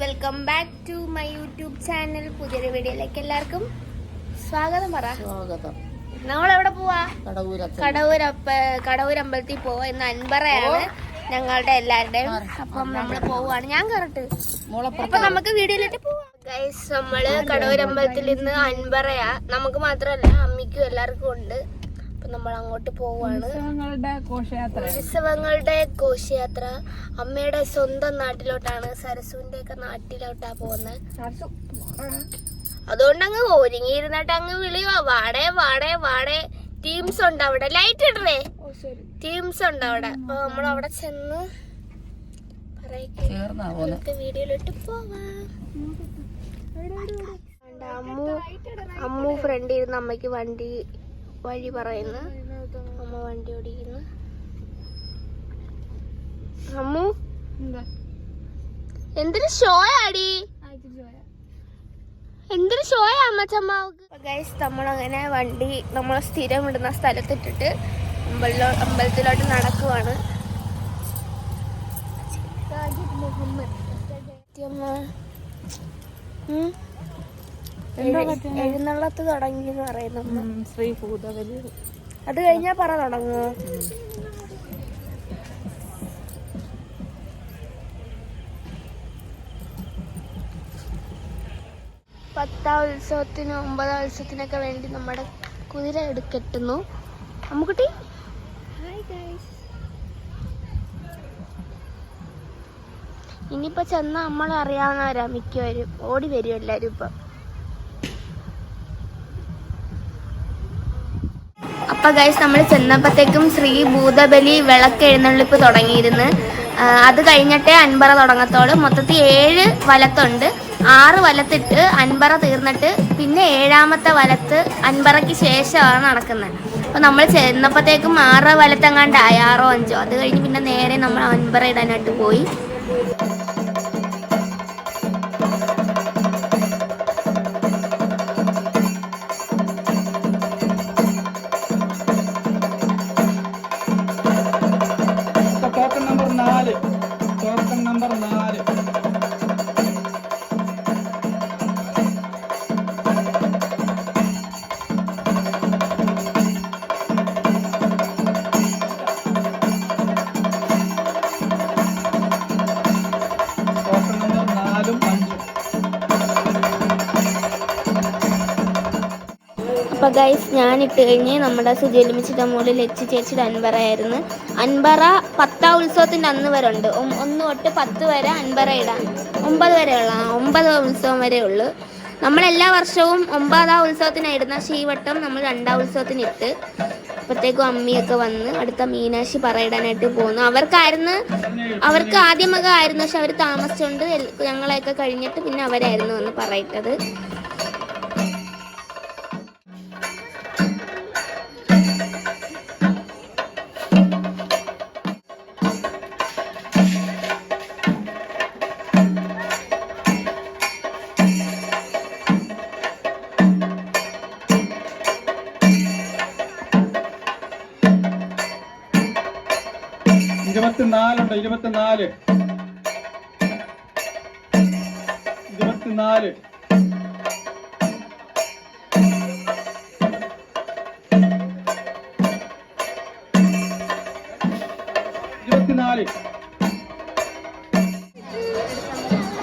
Welcome back to my YouTube channel. പുതിയൊരു വീഡിയോയിലേക്ക് എല്ലാവർക്കും സ്വാഗതം പറ. സ്വാഗതം. നമ്മൾ എവിടെ പോവാ കടവൂരപ്പ കടവൂരമ്പലത്തിൽ പോവാ. ഇന്ന് അൻപറയാണ് ഞങ്ങളുടെ എല്ലാവരുടെയും അപ്പം നമ്മൾ പോവാണ്. ഞാൻ കറക്റ്റ് അപ്പൊ നമുക്ക് വീഡിയോയിലിട്ട് പോവാം. ഗൈസ് നമ്മൾ കടവൂരമ്പലത്തിൽ നിന്ന് അൻപറയാ. നമുക്ക് മാത്രമല്ല അമ്മിക്കും എല്ലാവർക്കും ഉണ്ട്. അപ്പൊ നമ്മൾ അങ്ങോട്ട് പോവാണ്. ഉത്സവങ്ങളുടെ ഘോഷയാത്ര. അമ്മയുടെ സ്വന്തം നാട്ടിലോട്ടാണ്. സരസുവിന്റെ ഒക്കെ നാട്ടിലോട്ടാ പോകുന്നത് അതുകൊണ്ട് അങ്ങ് ഒരുങ്ങിയിരുന്നിട്ട് അങ്ങ് വിളിയോ വാടേ വാടേ വാടേ. ടീംസ് ഉണ്ട് അവിടെ. ലൈറ്റ് ഇടണേ. ടീംസ് ഉണ്ട് അവിടെ. അപ്പൊ നമ്മൾ അവിടെ ചെന്ന് വീഡിയോയിലോട്ട് പോവാ പോന്നെ. നമുക്ക് വീഡിയോയിലിട്ട് പോവാം. കണ്ട അമ്മു അമ്മു ഫ്രണ്ട് ഇരുന്ന് അമ്മയ്ക്ക് വണ്ടി വഴി പറയുന്നു. അമ്മ വണ്ടി ഓടിക്കുന്നു. അമ്മു? എന്തൊരു ഷോയാടി? എന്തൊരു ഷോയാ അമ്മച്ചമ്മാവക്ക്? ഗൈസ് നമ്മളങ്ങനെ വണ്ടി നമ്മൾ സ്ഥിരം ഇടുന്ന സ്ഥലത്തിട്ടിട്ട് അമ്പലോ അമ്പലത്തിലോട്ട് നടക്കുവാണ്. അമ്മ. എഴുന്നള്ളത്ത് തുടങ്ങി എന്ന് പറയുന്നു ശ്രീ ഭൂതബലി. അത് കഴിഞ്ഞാ പറ തുടങ്ങ. പത്താം ഉത്സവത്തിനും ഒമ്പതാം ഉത്സവത്തിനൊക്കെ വേണ്ടി നമ്മുടെ കുതിര എടുക്കെട്ടുന്നു. അമ്മുക്കുട്ടി? ഇനിയിപ്പോ ചെന്ന നമ്മളെ അറിയാവുന്നവരാ മിക്കവരും. ഓടി വരും എല്ലാരും ഇപ്പൊ. അപ്പൊ ഗൈസ് നമ്മൾ ചെന്നപ്പോഴത്തേക്കും ശ്രീ ഭൂതബലി വിളക്ക് എഴുന്നള്ളിപ്പ് തുടങ്ങിയിരുന്നു അത് കഴിഞ്ഞിട്ടേ അൻപറ തുടങ്ങത്തോളൂ മൊത്തത്തിൽ ഏഴ് വലത്തുണ്ട്. ആറ് വലത്തിട്ട് അൻപറ തീർന്നിട്ട് പിന്നെ ഏഴാമത്തെ വലത്ത് അൻപറയ്ക്ക് ശേഷമാണ് നടക്കുന്നത്. അപ്പോൾ നമ്മൾ ചെന്നപ്പോഴത്തേക്കും ആറ് വലത്തെങ്ങാണ്ടായി ആറോ അഞ്ചോ. അത് കഴിഞ്ഞ് പിന്നെ നേരെ നമ്മൾ അൻപറ ഇടാനായിട്ട് പോയി. അപ്പൊ ഗൈസ് ഞാൻ ഇട്ട് കഴിഞ്ഞ് നമ്മുടെ സുജലിമിച്ചിട്ട മുകളിൽ ലച്ച് ചേച്ചിയുടെ അൻപറയായിരുന്നു അൻപറ പത്താം ഉത്സവത്തിന്റെ അന്ന് വരെ ഉണ്ട്. ഒന്ന് തൊട്ട് പത്ത് വരെ അൻപറ ഇടാൻ. ഒമ്പത് വരെ ഉള്ള ഒമ്പത് ഉത്സവം വരെ ഉള്ളു. നമ്മൾ എല്ലാ വർഷവും ഒമ്പതാം ഉത്സവത്തിന് ഇടുന്ന ശീവട്ടം നമ്മൾ രണ്ടാം ഉത്സവത്തിന് ഇട്ട് അപ്പോഴത്തേക്കും അമ്മിയൊക്കെ വന്ന് അടുത്ത മീനാശി പറയിടാനായിട്ട് പോകുന്നു അവർക്കായിരുന്നു അവർക്ക് ആദ്യമൊക്കെ ആയിരുന്നു പക്ഷെ അവർ താമസിച്ചുകൊണ്ട് ഞങ്ങളെയൊക്കെ കഴിഞ്ഞിട്ട് പിന്നെ അവരായിരുന്നു വന്ന് പറയിട്ടത്. ഇരുപത്തിനാല്. ഇരുപത്തിനാല്. ഇരുപത്തിനാല്.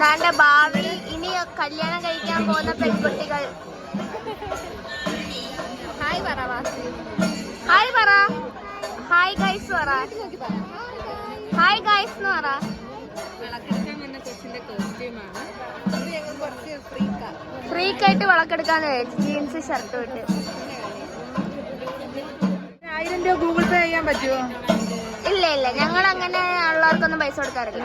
താന്റെ ഭാവി ഇനി കല്യാണം കഴിക്കാൻ പോകുന്ന പെൺകുട്ടികൾ. ഹായ് പറ ഹായ് പറ. ഹായ് ഗൈസ് പറ. ഹായ് ഗൈസ് എന്ന് പറ ഫ്രീക്കായിട്ട് വിളക്കെടുക്കാൻ ജീൻസ് ഷർട്ട് ഇട്ട്. ആയിരം രൂപ ഗൂഗിൾ പേ ചെയ്യാൻ പറ്റുമോ ഇല്ല ഇല്ല. ഞങ്ങൾ അങ്ങനെ ഉള്ളവർക്കൊന്നും പൈസ കൊടുക്കാറില്ല.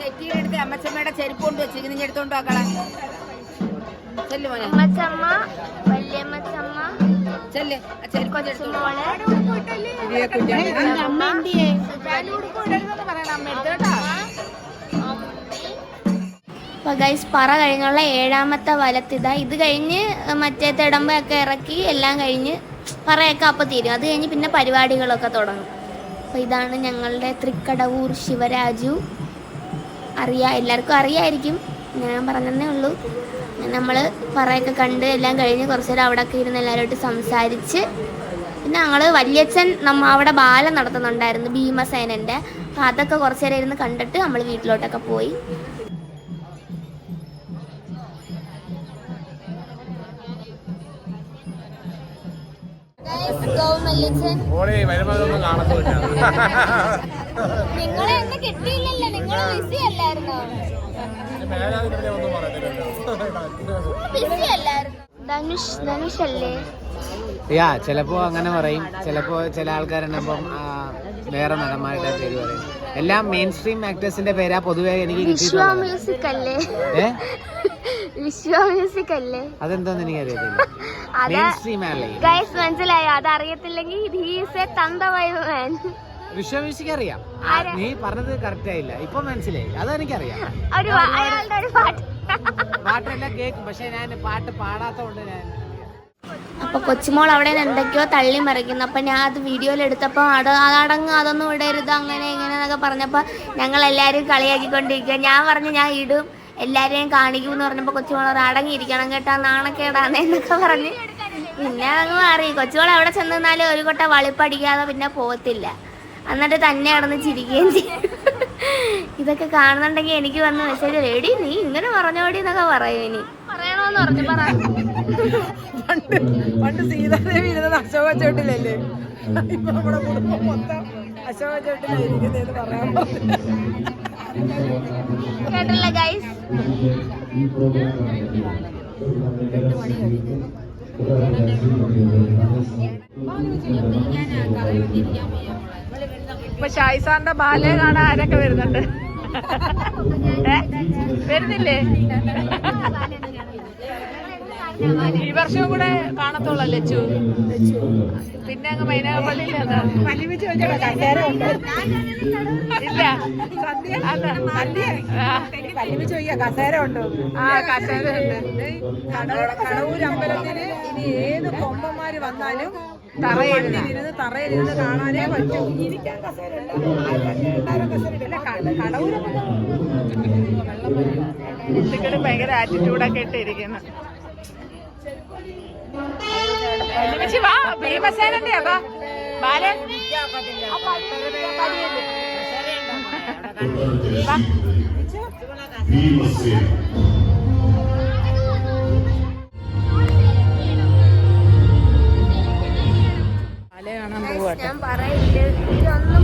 തെറ്റിയെടുത്ത് അമ്മച്ചമ്മയുടെ ചെരുപ്പ് കൊണ്ട് വെച്ചിരിക്കുന്ന. എടുത്തോണ്ട് നോക്കളെ ചെല്ലു മോനെ. അമ്മച്ചമ്മ വല്യമ്മച്ചമ്മ ചെല്ല്. ചെരുപ്പ് അപ്പൊ ഗൈസ് പറ കഴിഞ്ഞുള്ള ഏഴാമത്തെ വലത്തിതാ. ഇത് കഴിഞ്ഞ് മറ്റേ തിടമ്പൊക്കെ ഇറക്കി എല്ലാം കഴിഞ്ഞ് പറയൊക്കെ അപ്പോൾ തീരും. അത് കഴിഞ്ഞ് പിന്നെ പരിപാടികളൊക്കെ തുടങ്ങും. അപ്പോൾ ഇതാണ് ഞങ്ങളുടെ തൃക്കടവൂർ ശിവരാജു. അറിയാം എല്ലാവർക്കും അറിയായിരിക്കും. ഞാൻ പറഞ്ഞതേ ഉള്ളൂ. നമ്മൾ പറയൊക്കെ കണ്ട് എല്ലാം കഴിഞ്ഞ് കുറച്ച് നേരം അവിടെ ഒക്കെ ഇരുന്ന് എല്ലാവരുമായിട്ട് സംസാരിച്ച് പിന്നെ ഞങ്ങൾ വല്യച്ഛൻ നമ്മ അവിടെ ബാലം നടത്തുന്നുണ്ടായിരുന്നു ഭീമസേനന്റെ. അപ്പം അതൊക്കെ കുറച്ച് നേരം ഇരുന്ന് കണ്ടിട്ട് നമ്മൾ വീട്ടിലോട്ടൊക്കെ പോയി. നിങ്ങളെ എന്നെ കിട്ടിയില്ലല്ലോ യാ ചിലപ്പോ അങ്ങനെ പറയും. ചിലപ്പോ ചില ആൾക്കാരുണ്ടപ്പം വേറെ നടന്മാരുടെ പേര് പറയും. എല്ലാം മെയിൻ സ്ട്രീം ആക്ടേഴ്സിന്റെ പേരാ. പൊതുവെ എനിക്ക് അതെന്താന്ന് എനിക്ക് അറിയത്തില്ല മെയിൻ സ്ട്രീം മനസ്സിലായോ? അത് അറിയത്തില്ലെങ്കിൽ ഹീസ് എ തന്തവൈവ് മാൻ വിശ്വ മ്യൂസിക് അറിയാം. നീ പറഞ്ഞത് കറക്റ്റ് ആയില്ല. ഇപ്പൊ മനസ്സിലായി. അതെനിക്കറിയാം പാട്ടെല്ലാം കേൾക്കും പക്ഷെ ഞാൻ പാട്ട് പാടാത്തോണ്ട് ഞാൻ അപ്പൊ കൊച്ചുമോൾ അവിടെ നിന്ന് എന്തൊക്കെയോ തള്ളി മറിക്കുന്നു. അപ്പൊ ഞാൻ അത് വീഡിയോയിൽ എടുത്തപ്പോ അട അതടങ്ങ് അതൊന്നും ഇടരുത് അങ്ങനെ ഇങ്ങനെ എന്നൊക്കെ പറഞ്ഞപ്പോ ഞങ്ങൾ എല്ലാരും കളിയാക്കിക്കൊണ്ടിരിക്കുക ഞാൻ പറഞ്ഞു ഞാൻ ഇടും. എല്ലാരെയും കാണിക്കും എന്ന് പറഞ്ഞപ്പോ കൊച്ചുമോൾ പറഞ്ഞു, അടങ്ങിയിരിക്കണം കേട്ടാ നാണക്കേടാണ് എന്നൊക്കെ പറഞ്ഞ്. പിന്നെ അങ്ങ് മാറി. കൊച്ചുമോൾ അവിടെ ചെന്നാലും ഒരു കൊട്ട വളിപ്പടിക്കാതെ പിന്നെ പോകത്തില്ല. എന്നിട്ട് തന്നെ കിടന്ന് ചിരിക്കുകയും ചെയ്യും. ഇതൊക്കെ കാണുന്നുണ്ടെങ്കിൽ എനിക്ക് വന്ന് മെസ്സേജ് എടി നീ ഇങ്ങനെ പറഞ്ഞോടി എന്നൊക്കെ പറയും ഇനി. പറയണോന്ന് പറഞ്ഞു പറ. പണ്ട് പണ്ട് സീതാദേവി ഇരുന്നത് അശോക ചോട്ടിലല്ലേ ഇപ്പൊ നമ്മുടെ കുടുംബം മൊത്തം അശോക ചോട്ടിലായിരിക്കുന്നതെന്ന് പറയാൻ കേട്ടല്ലേ ഗൈസ് ഇപ്പൊ ഷായിസാറിന്റെ ബാലയെ കാണാൻ ആരൊക്കെ വരുന്നുണ്ട്? വരുന്നില്ലേ ഈ വർഷവും കൂടെ കാണത്തുള്ള ലച്ചു പിന്നെ അങ്ങ് മൈനാഗപ്പള്ളിയിൽ ഇല്ല. കസേര ഉണ്ടോ ആ കസേര ഉണ്ട് കടവൂർ അമ്പലത്തിന് ഇനി ഏത് കൊമ്പന്മാര് വന്നാലും തറയിരുന്ന് തറയിരുന്ന് കാണാനേ പറ്റൂ ഇരിക്കാൻ കസേരയുണ്ട് കടവൂർ ഭയങ്കര ആറ്റിറ്റ്യൂഡൊക്കെ ഇട്ട് ഇരിക്കുന്നു ഒരുമിച്ച് വാ ഭീമസേനന്റെ അതാ ബാലെ വാ ബാലെ കാണാൻ പോവാട്ടെ ഞാൻ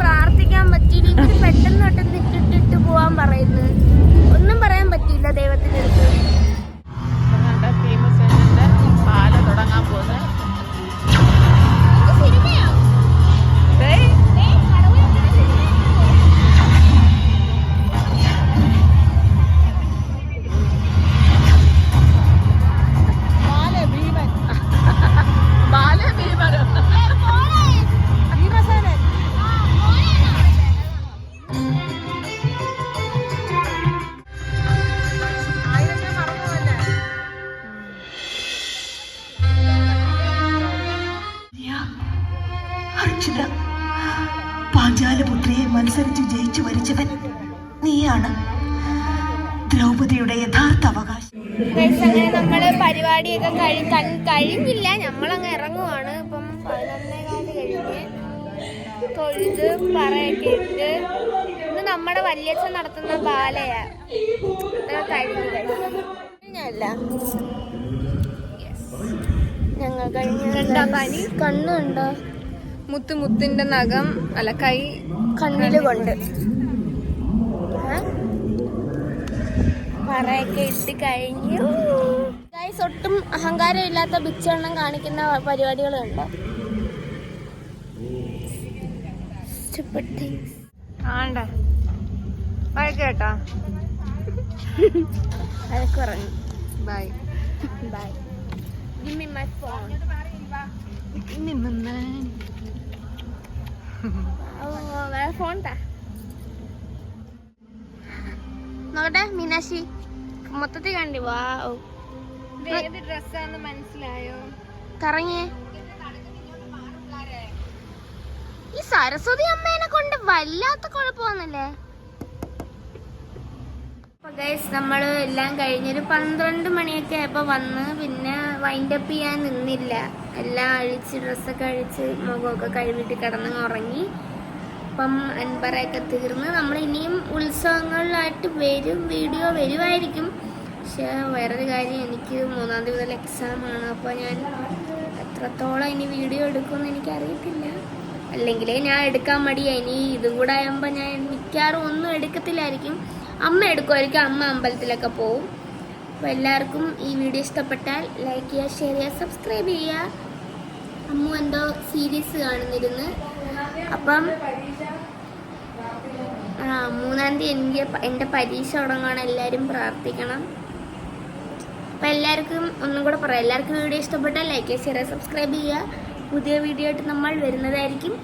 പ്രാർത്ഥിക്കാൻ പറ്റിയില്ല. ഇവർ പെട്ടെന്ന് തൊട്ട് തിട്ടിട്ടിട്ട് പോവാൻ പറയുന്നത്. ഒന്നും പറയാൻ പറ്റിയില്ല ദൈവത്തിന്റെ അടുത്ത്. നീയാണ് ദ്രൗപദിയുടെ യഥാർത്ഥ അവകാശം. അങ്ങനെ നമ്മൾ പരിപാടിയൊക്കെ കഴി കഴിഞ്ഞില്ല. നമ്മളങ്ങ് ഇറങ്ങുവാണ്. ഇപ്പം പതിനൊന്നേകാൽ കഴിഞ്ഞ്. തൊഴുത് പറയൊക്കെ ഇട്ട് ഇത് നമ്മുടെ വല്യച്ഛൻ നടത്തുന്ന ബാലയാ. കഴിഞ്ഞു. കഴിഞ്ഞല്ല. ഞങ്ങൾ കഴിഞ്ഞ കണ്ണുണ്ടോ. മുത്ത് മുത്തിന്റെ നഖം അല്ല കൈ കണ്ണിൽ കൊണ്ട് പറയൊക്കെ ഇട്ട് കഴിഞ്ഞു. ഗൈസ് ഒട്ടും അഹങ്കാരം ഇല്ലാത്ത ബിച്ചെണ്ണം കാണിക്കുന്ന പരിപാടികളുണ്ട്. ആണ്ട. വഴക്ക് കേട്ടാ അതൊക്കെ പറഞ്ഞു bye bye Give me my phone. ഓ, വേറെ ഫോൺ താ നോക്കട്ടെ മീനാക്ഷി. മൊത്തത്തിൽ കണ്ടി വാ ഏത് ഡ്രസ്സാന്ന് മനസ്സിലായോ? കറങ്ങിയേ ഈ സരസ്വതി അമ്മേനെ കൊണ്ട് വല്ലാത്ത കുഴപ്പമൊന്നുമില്ലേ ഗൈസ് നമ്മൾ എല്ലാം കഴിഞ്ഞൊരു പന്ത്രണ്ട് മണിയൊക്കെ ആയപ്പോൾ വന്ന് പിന്നെ വൈൻഡപ്പ് ചെയ്യാൻ നിന്നില്ല. എല്ലാം അഴിച്ച് ഡ്രസ്സൊക്കെ അഴിച്ച് മുഖമൊക്കെ കഴിവിട്ട് കിടന്ന് ഉറങ്ങി. അപ്പം അൻപറയൊക്കെ തീർന്ന് നമ്മൾ ഇനിയും ഉത്സവങ്ങളിലായിട്ട് വരും വീഡിയോ വരുമായിരിക്കും പക്ഷേ വേറൊരു കാര്യം എനിക്ക് മൂന്നാം തീയതി മുതൽ എക്സാമാണ് അപ്പോൾ ഞാൻ എത്രത്തോളം ഇനി വീഡിയോ എടുക്കുമെന്ന് എനിക്കറിയത്തില്ല. അല്ലെങ്കിൽ ഞാൻ എടുക്കാൻ മടിയാ. ഇനി ഇതും കൂടെ ആകുമ്പോൾ ഞാൻ മിക്കവാറും ഒന്നും എടുക്കത്തില്ലായിരിക്കും. അമ്മ എടുക്കുമായിരിക്കും. അമ്മ അമ്പലത്തിലൊക്കെ പോവും. അപ്പോൾ എല്ലാവർക്കും ഈ വീഡിയോ ഇഷ്ടപ്പെട്ടാൽ ലൈക്ക് ചെയ്യുക ഷെയർ ചെയ്യുക സബ്സ്ക്രൈബ് ചെയ്യുക. അമ്മു എന്തോ സീരീസ് കാണുന്നിരുന്ന്. അപ്പം ആ മൂന്നാം തീയതി എനിക്ക് എന്റെ പരീക്ഷ തുടങ്ങുകയാണ് എല്ലാവരും പ്രാർത്ഥിക്കണം. അപ്പം എല്ലാവർക്കും ഒന്നും കൂടെ പറയാം. എല്ലാവർക്കും വീഡിയോ ഇഷ്ടപ്പെട്ടാൽ ലൈക്ക് ചെയ്യുക സബ്സ്ക്രൈബ് ചെയ്യുക. പുതിയ വീഡിയോ ആയിട്ട് നമ്മൾ വരുന്നതായിരിക്കും.